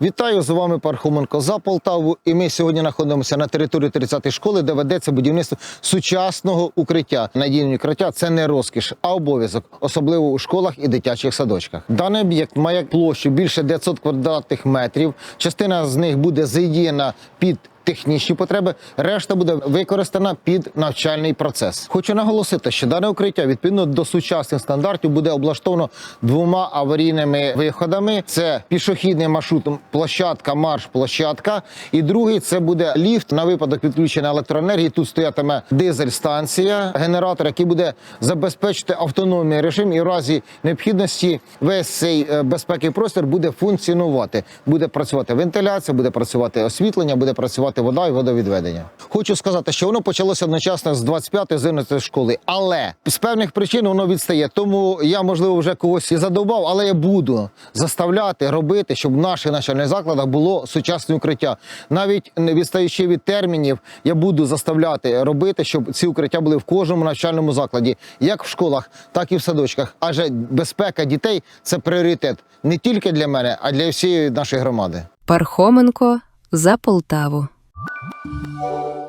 Вітаю з вами Пархоменко за Полтаву. І ми сьогодні знаходимося на території 30-ї школи, де ведеться будівництво сучасного укриття. Надійне укриття це не розкіш, а обов'язок, особливо у школах і дитячих садочках. Даний об'єкт має площу більше 900 квадратних метрів. Частина з них буде задіяна під технічні потреби, решта буде використана під навчальний процес. Хочу наголосити, що дане укриття відповідно до сучасних стандартів буде облаштовано двома аварійними виходами: це пішохідний маршрут, площадка, марш, площадка. І другий це буде ліфт на випадок відключення електроенергії. Тут стоятиме дизель-станція, генератор, який буде забезпечити автономний режим, і в разі необхідності весь цей е, безпеки простір буде функціонувати. Буде працювати вентиляція, буде працювати освітлення, буде працювати вода і водовідведення. Хочу сказати, що воно почалося одночасно з 25-ї зимної школи, але з певних причин воно відстає. Тому я можливо вже когось і задовбав, але я буду заставляти робити, щоб в наших навчальних закладах було сучасне укриття. Навіть не відстаючи від термінів, я буду заставляти робити, щоб ці укриття були в кожному навчальному закладі, як в школах, так і в садочках. Адже безпека дітей це пріоритет не тільки для мене, а для всієї нашої громади. Пархоменко за Полтаву. Música